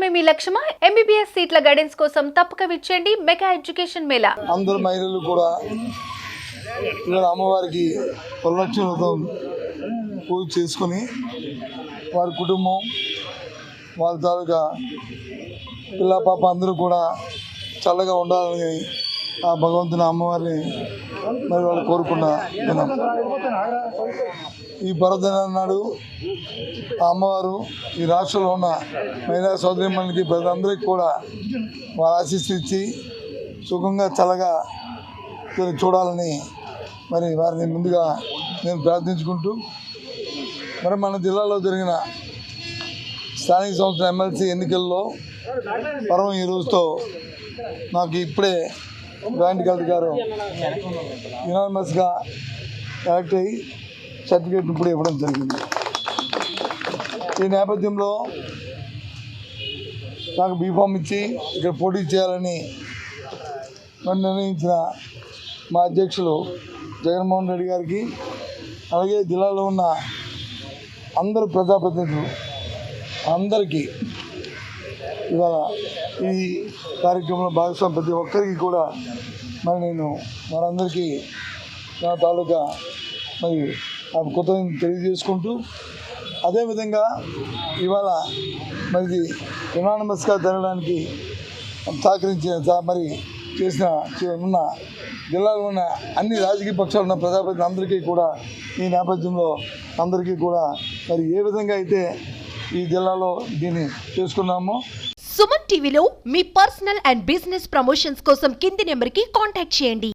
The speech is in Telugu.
మాత్రమే మీ లక్ష్యమా? ఎంబీబీఎస్ సీట్ల గైడెన్స్ కోసం తప్పక విచ్చేయండి మెగా ఎడ్యుకేషన్ మేళా. అందరు మహిళలు కూడా ఇక్కడ అమ్మవారికి వరలక్ష్మి వ్రతం పూజ చేసుకొని వారి కుటుంబం వాళ్ళ తాలూకా పిల్ల పాప అందరూ కూడా చల్లగా ఉండాలని ఆ భగవంతుని అమ్మవారిని మరి వాళ్ళు కోరుకున్న దినం. ఈ పర్వదినం నాడు ఆ అమ్మవారు ఈ రాష్ట్రంలో ఉన్న మహిళా సోదరిమణికి ప్రజలందరికీ కూడా వారు ఆశీస్సులు ఇచ్చి సుఖంగా చల్లగా వీరిని చూడాలని మరి వారిని ముందుగా నేను ప్రార్థించుకుంటూ మరి మన జిల్లాలో జరిగిన స్థానిక సంస్థల ఎమ్మెల్సీ ఎన్నికల్లో పర్వం ఈ రోజుతో నాకు ఇప్పుడే జాయింట్ కలెక్టర్ గారు యునానిమస్గా ఎలక్ట్ అయ్యి సర్టిఫికేట్ ఇప్పుడు ఇవ్వడం జరిగింది. ఈ నేపథ్యంలో నాకు బీఫామ్ ఇచ్చి ఇక్కడ పోటీ చేయాలని నన్ను నిర్ణయించిన మా అధ్యక్షులు జగన్మోహన్ రెడ్డి గారికి అలాగే జిల్లాలో ఉన్న అందరు ప్రజాప్రతినిధులు అందరికీ ఇవాళ ఈ కార్యక్రమంలో భాగస్వామి ప్రతి ఒక్కరికి కూడా మరి నేను మనందరికీ నా తాలూకా మరి ఆ కృతజ్ఞతలు తెలియజేసుకుంటూ అదేవిధంగా ఇవాళ మరి ఎనానమస్గా జరగడానికి సహకరించిన మరి చేసిన ఉన్న జిల్లాలో ఉన్న అన్ని రాజకీయ పక్షాలు ఉన్న ప్రజాప్రతినిధులు అందరికీ కూడా ఈ నేపథ్యంలో అందరికీ కూడా మరి ఏ విధంగా అయితే ఈ జిల్లాలో దీన్ని చేసుకున్నాము సుమన్ టీవీలో మీ పర్సనల్ అండ్ బిజినెస్ ప్రమోషన్స్ కోసం కింది నెంబర్కి కాంటాక్ట్ చేయండి.